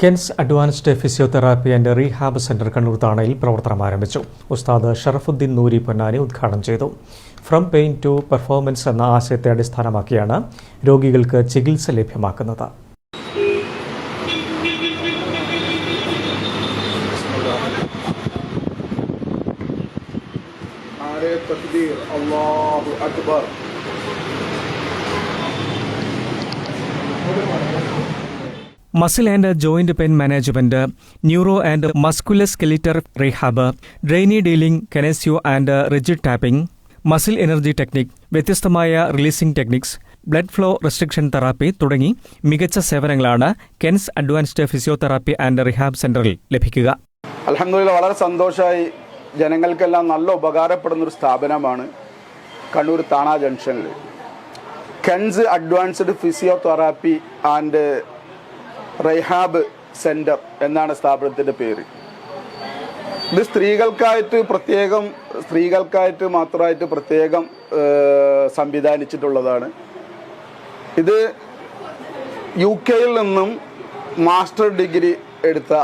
Kens advanced physiotherapy and rehab centre Kannur താണയിൽ പ്രവർത്തനം ആരംഭിച്ചു. ഉസ്താദ് ഷറഫുദ്ദീൻ നൂരി പൊന്നാനി ഉദ്ഘാടനം ചെയ്തു. ഫ്രം പെയിൻ ടു പെർഫോമൻസ് എന്ന ആശയത്തെ അടിസ്ഥാനമാക്കിയാണ് രോഗികൾക്ക് ചികിത്സ ലഭ്യമാക്കുന്നത്. Akbar. Muscle and joint pain management neuro and musculoskeletal rehab dry needling kinesio and rigid taping muscle energy technique വ്യത്യസ്തമായ releasing techniques blood flow restriction therapy തുടങ്ങി മികച്ച സേവനങ്ങളാണ് Kens advanced physiotherapy and rehab സെന്ററിൽ ലഭിക്കുക. അലഹമുല്ല വളരെ സന്തോഷമായി ജനങ്ങൾക്കെല്ലാം നല്ല ഉപകാരപ്പെടുന്ന ഒരു സ്ഥാപനമാണ് കണ്ണൂർ താണ ജംഗ്ഷനിൽ Kens advanced physiotherapy and rehab centre എന്നാണ് സ്ഥാപനത്തിന്റെ പേര്. ഇത് സ്ത്രീകൾക്കായിട്ട് പ്രത്യേകം സ്ത്രീകൾക്കായിട്ട് മാത്രമായിട്ട് പ്രത്യേകം സംവിധാനിച്ചിട്ടുള്ളതാണ്. ഇത് യു കെയിൽ നിന്നും മാസ്റ്റർ ഡിഗ്രി എടുത്ത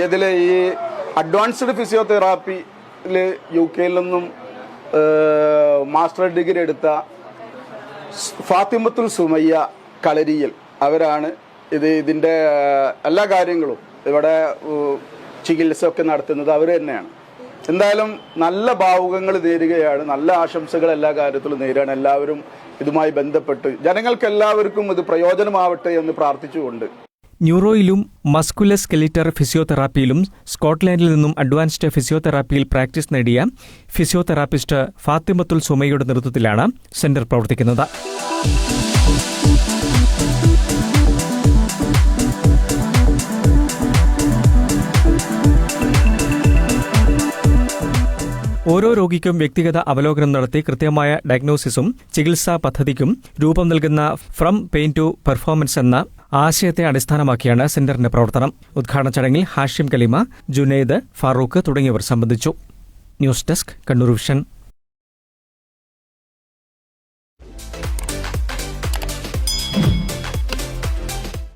ഏതിലെ ഈ അഡ്വാൻസ്ഡ് ഫിസിയോതെറാപ്പിയിൽ യു കെയിൽ നിന്നും മാസ്റ്റർ ഡിഗ്രി എടുത്ത ഫാത്തിമത്തുൽ സുമയ്യ കളരിയിൽ അവരാണ് ഇത് ഇതിന്റെ എല്ലാ കാര്യങ്ങളും ഇവിടെ ഏഹ്, ചികിത്സ ഒക്കെ നടത്തുന്നത് അവർ തന്നെയാണ്. എന്തായാലും നല്ല ഭാവുകങ്ങൾ നേരുകയാണ് നല്ല ആശംസകൾ എല്ലാ കാര്യത്തിലും നേരുകയാണ്. എല്ലാവരും ഇതുമായി ബന്ധപ്പെട്ട് ജനങ്ങൾക്ക് എല്ലാവർക്കും ഇത് പ്രയോജനമാവട്ടെ എന്ന് പ്രാർത്ഥിച്ചുകൊണ്ട്. ന്യൂറോയിലും മസ്കുലർ സ്കെലിറ്റർ ഫിസിയോതെറാപ്പിയിലും സ്കോട്ട്ലാൻഡിൽ നിന്നും അഡ്വാൻസ്ഡ് ഫിസിയോതെറാപ്പിയിൽ പ്രാക്ടീസ് നേടിയ ഫിസിയോതെറാപ്പിസ്റ്റ് ഫാത്തിമത്തുൽ സുമയുടെ നേതൃത്വത്തിലാണ് സെന്റർ പ്രവർത്തിക്കുന്നത്. ഓരോ രോഗിക്കും വ്യക്തിഗത അവലോകനം നടത്തി കൃത്യമായ ഡയഗ്നോസിസും ചികിത്സാ പദ്ധതിക്കും രൂപം നൽകുന്ന ഫ്രം പെയിൻ ടു പെർഫോമൻസ് എന്ന ആശയത്തെ അടിസ്ഥാനമാക്കിയാണ് സെന്ററിന്റെ പ്രവർത്തനം. ഉദ്ഘാടന ചടങ്ങിൽ ഹാഷിം കലിമ ജുനൈദ് ഫാറൂഖ് തുടങ്ങിയവർ സംബന്ധിച്ചു. News desk Kannur vision.